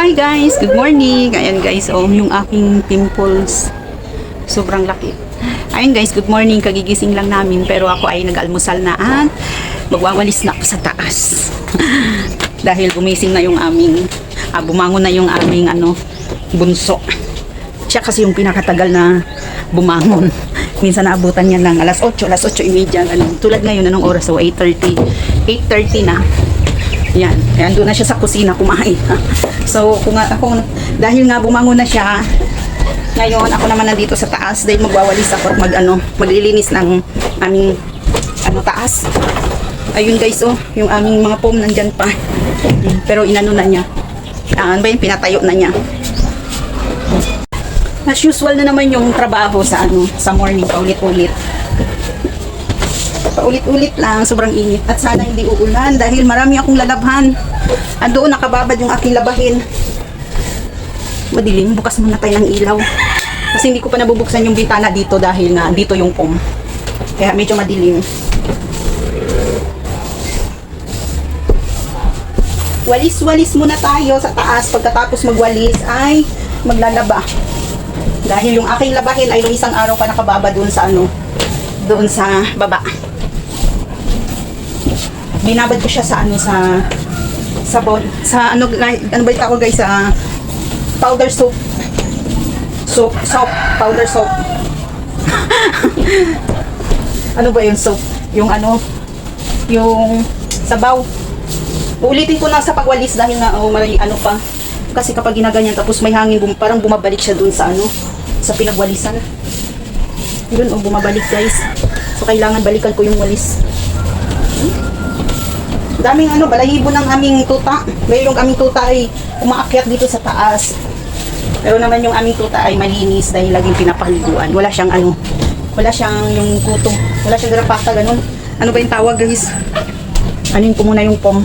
Hi guys, good morning. Ayan guys, oh, yung aking pimples. Sobrang laki. Ayun guys, good morning. Kagigising lang namin pero ako ay nag-almusal na at magwawalis na ako sa taas. Dahil gumising na yung aming, ah, bumangon na yung aming ano, bunso. Siya kasi yung pinakatagal na bumangon. Minsan naabutan niya lang alas 8, alas 8.30. Ano, tulad ngayon, anong oras? So, 8.30. 8.30 na. Yan. Kaya doon na siya sa kusina kumain. so, kung ako, dahil nga bumangon na siya, ngayon ako naman nandito sa taas dahil magwawalis ako at mag, ano, maglilinis ng aming ano, taas. Ayun guys, oh, yung aming mga foam nandyan pa. Pero inano na niya. Ah, ano ba yun? Pinatayo na niya. As usual na naman yung trabaho sa ano, sa morning paulit-ulit. Paulit-ulit lang, sobrang init. At sana hindi uulan dahil marami akong lalabhan. Andoon nakababad yung aking labahin. Madilim, bukas muna tayo ng ilaw. Kasi hindi ko pa nabubuksan yung bintana dito dahil nga dito yung pom. Kaya medyo madilim. Walis-walis muna tayo sa taas. Pagkatapos magwalis ay maglalaba. Dahil yung aking labahin ay nung isang araw pa nakababa doon sa ano, doon sa baba. Binabad ko siya sa ano sa sa bowl, sa ano ano ba tawag guys sa powder soap. Soap, soap, powder soap. ano ba yung soap? Yung ano, yung sabaw. Uulitin ko na sa pagwalis dahil nga oh, may ano pa. Kasi kapag ginaganyan tapos may hangin, bum, parang bumabalik siya dun sa ano, sa pinagwalisan. Yun, oh, bumabalik guys. So, kailangan balikan ko yung walis. Daming ano, balahibo ng aming tuta. Yung aming tuta ay umaakyat dito sa taas. Pero naman yung aming tuta ay malinis dahil laging pinapaliguan. Wala siyang ano, wala siyang yung kuto. Wala siyang garapata, ganun. Ano ba yung tawag guys? Anin ko muna yung pom.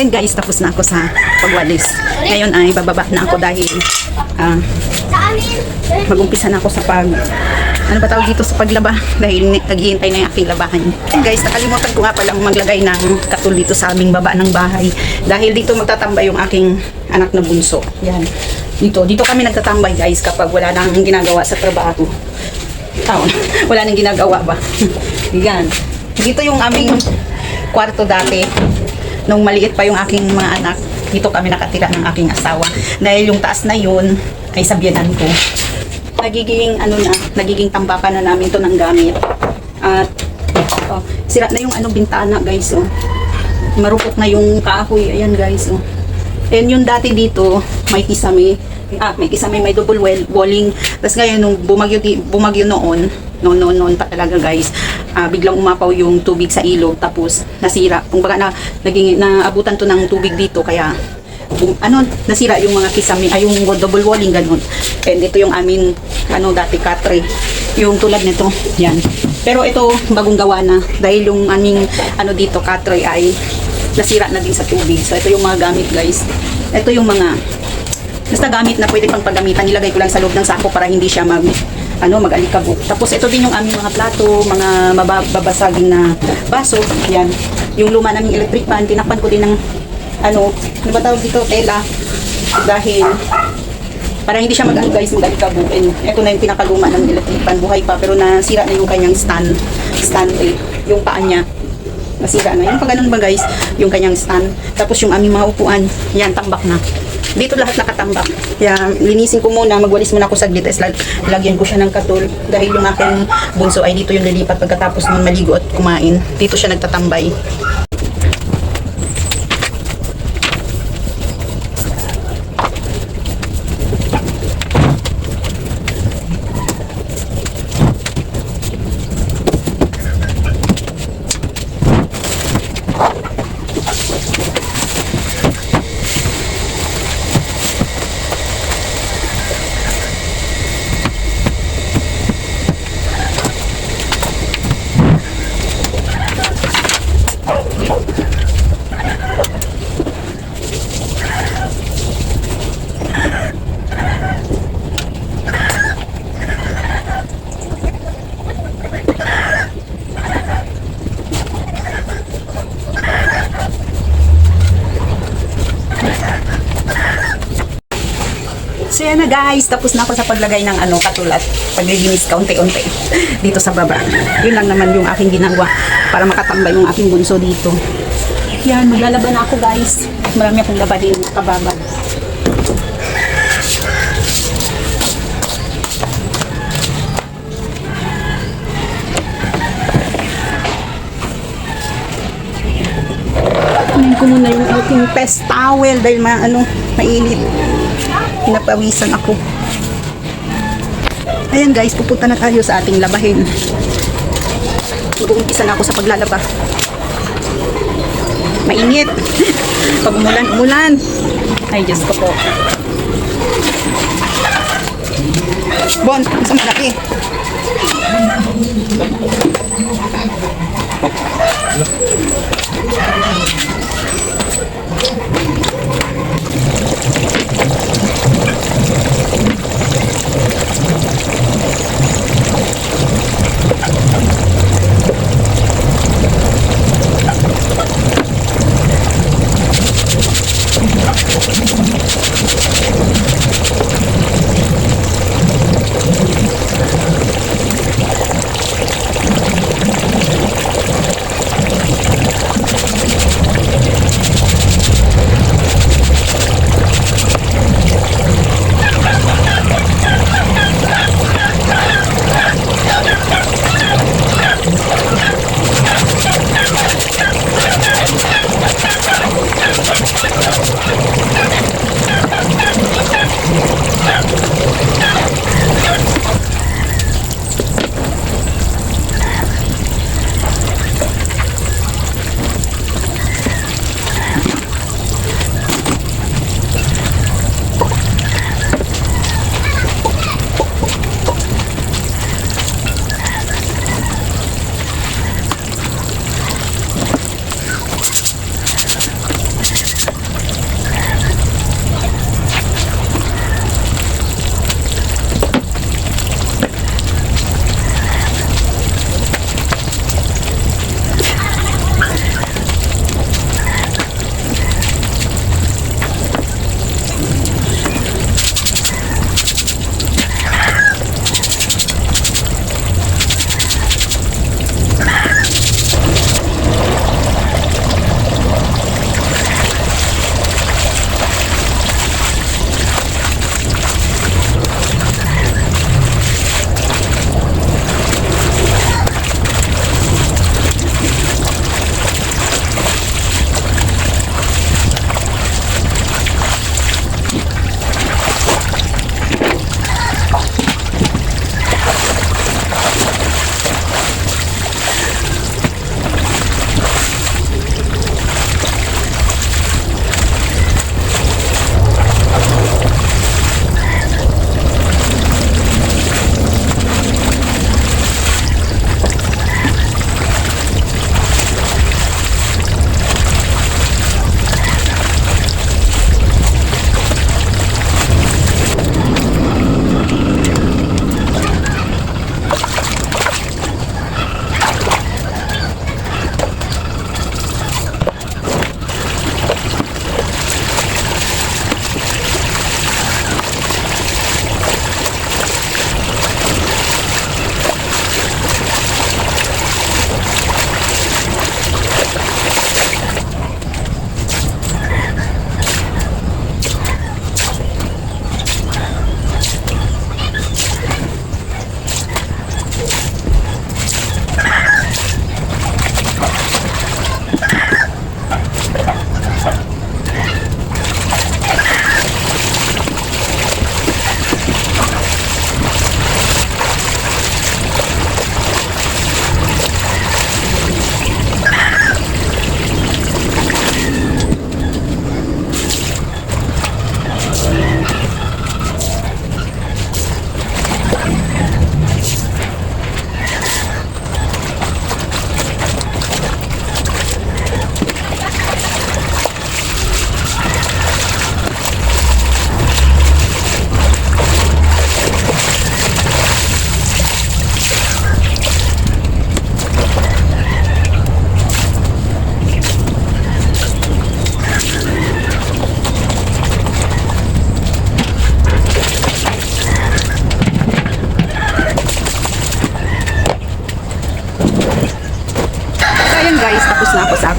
Ayan guys, tapos na ako sa pagwalis. Ngayon ay bababa na ako dahil ah, mag-umpisa na ako sa pag ano ba tawag dito sa paglaba dahil naghihintay na yung aking labahan. And guys, nakalimutan ko nga palang maglagay ng katul dito sa aming baba ng bahay dahil dito magtatambay yung aking anak na bunso. Yan. Dito, dito kami nagtatambay guys kapag wala nang ginagawa sa trabaho. Tao, wala nang ginagawa ba? Yan. Dito yung aming kwarto dati nung maliit pa yung aking mga anak. Dito kami nakatira ng aking asawa. Dahil yung taas na yun ay sabyanan ko nagiging ano na, nagiging tambakan na namin to ng gamit. At oh, sira na yung anong bintana, guys, oh. Marupok na yung kahoy, ayan guys, oh. And yung dati dito, may kisame, ah, may kisame, may double well, walling. Tapos ngayon, nung bumagyo, bumagyo noon, noon, noon, noon pa talaga guys, ah, biglang umapaw yung tubig sa ilog, tapos nasira. Kung baka na, naging, naabutan to ng tubig dito, kaya bum- ano, nasira yung mga kisame, ay yung double walling ganun. And ito yung amin, ano, dati katre. Yung tulad nito, yan. Pero ito, bagong gawa na. Dahil yung aming, ano dito, katre ay nasira na din sa tubig. So, ito yung mga gamit, guys. Ito yung mga, basta gamit na pwede pang paggamitan. Nilagay ko lang sa loob ng sako para hindi siya mag, ano, mag-alikabok. Tapos, ito din yung aming mga plato, mga mababasaging na baso. Yan. Yung luma naming electric pan, tinakpan ko din ng ano, ano ba tawag dito, tela. Dahil, para hindi siya mag-ano guys, mag-alikabok. And ito na yung pinakaluma ng electric pan, buhay pa, pero nasira na yung kanyang stand, stand eh, yung paa niya. Nasira na. Yung pag ganun ba guys, yung kanyang stand. Tapos yung aming mga upuan, yan, tambak na. Dito lahat nakatambak. Kaya linisin ko muna, magwalis muna ako saglit. Tapos lag, lagyan ko siya ng katul. Dahil yung aking bunso ay dito yung lilipat pagkatapos ng maligo at kumain. Dito siya nagtatambay. So yan na guys, tapos na ako sa paglagay ng ano, katulad, paglilinis kaunti-unti dito sa baba. Yun lang naman yung aking ginagawa para makatambay yung aking bunso dito. Yan, maglalaban ako guys. Marami akong labahin kababa. Kunin ko muna yung aking pest towel dahil ma, ano, mainit pinapawisan ako. Ayan guys, pupunta na tayo sa ating labahin. Mag-uumpisa na ako sa paglalaba. Mainit. Pag umulan, umulan. Ay, Diyos ko po. Bon, isang malaki. Thank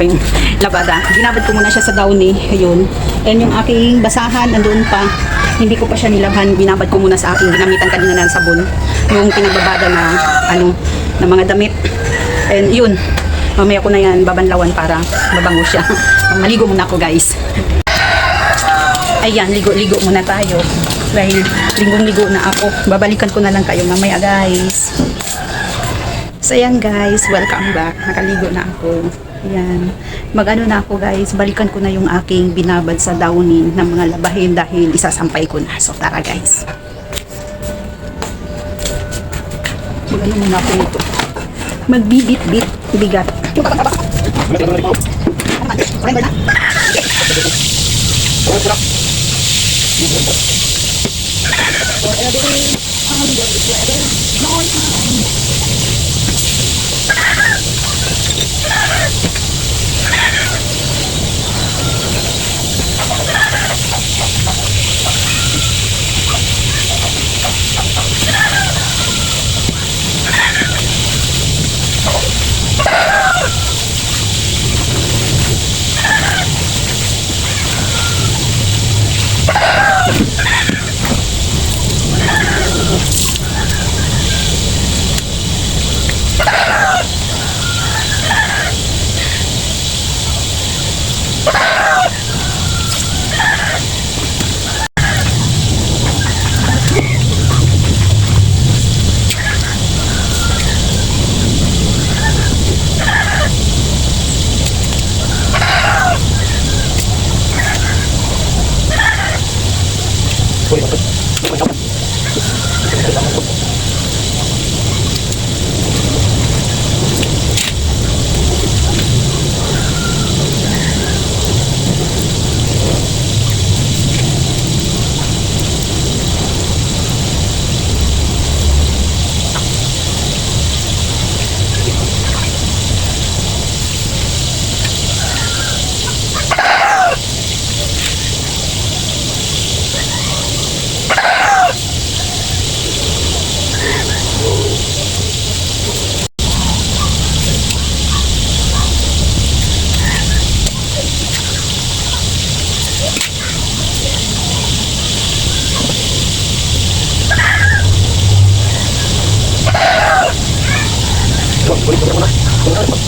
aking labada. Binabad ko muna siya sa downy. Ayun. And yung aking basahan, nandoon pa. Hindi ko pa siya nilabhan. Binabad ko muna sa aking ginamitan kanina ng sabon. Yung pinagbabada na, ano, na mga damit. And yun. Mamaya ko na yan babanlawan para mabango siya. Maligo muna ako guys. Ayan, ligo-ligo muna tayo. Dahil linggong-ligo na ako. Babalikan ko na lang kayo mamaya guys. So ayan guys, welcome back. Nakaligo na ako. Ayan. Mag-ano na ako guys, balikan ko na yung aking binabad sa downin ng mga labahin dahil isasampay ko na. So tara guys. Mag-ano muna ako nito. Magbibit-bit bigat. Shatter!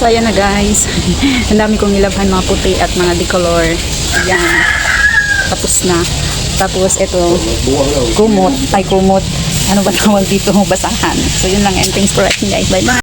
So ayan na guys. Ang dami kong nilabhan mga puti at mga decolor. Ayan. Tapos na. Tapos ito, kumot. Ay kumot. Ano ba tawag dito? Basahan. So yun lang and thanks for watching guys. Bye bye.